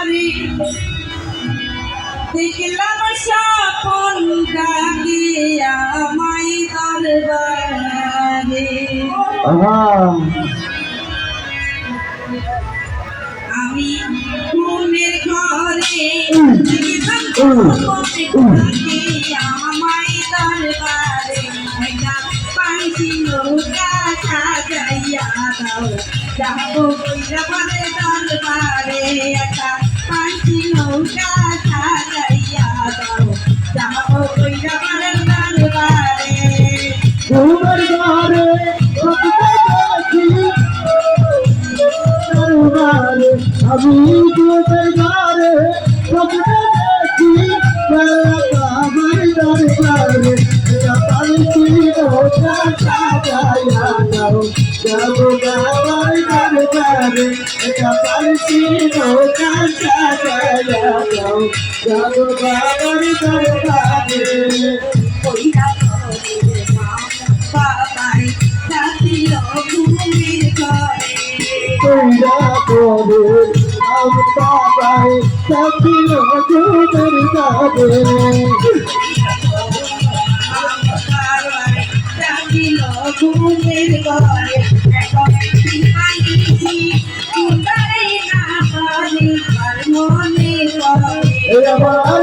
ঘরে দেখলাম স্বপন ডাকে আমায় দরবারে আমি ঘুমের ঘরে আমায় দরবারে পাইছি নৌকা সাজাইয়া দাও। যাব দরবারে একটা ঘুমের ঘরে আমি ঘুমের ঘরে স্বপ্নে দেখি বাবার দরবারে পালকি নৌকা করে আম বাবাই সাকিল জোদর যাবে ঘুমের ঘরে এখন পাইছি কুন্দারে না পারি মনে করে এ আমার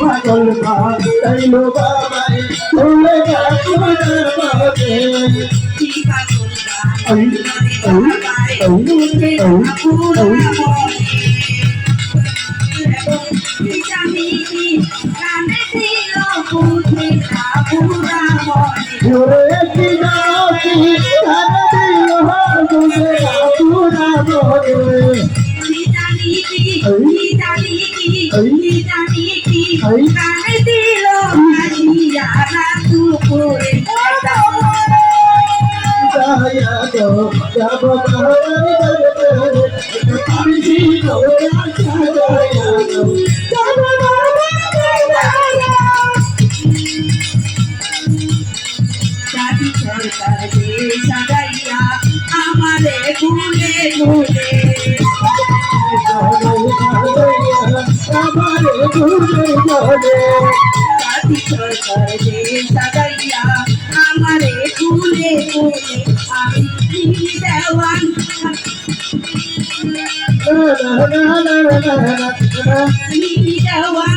পাগল ভাইলো বাবাই ভুলে যাব দরবারে পাগল জাতি সরকার যে সাজাইয়া আমারে গুলে ঘুরে আমারে গুলে গুলে আমি দেওয়ান দেওয়ান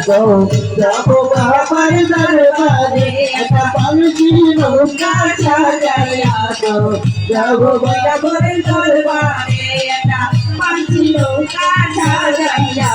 সাজাইয়া যাব বাবার দরবারে একটা পালকি নৌকা সাজাইয়া দাও যাব ঘরে দরবারে একটা পাঁচি নৌকা সাজাইয়া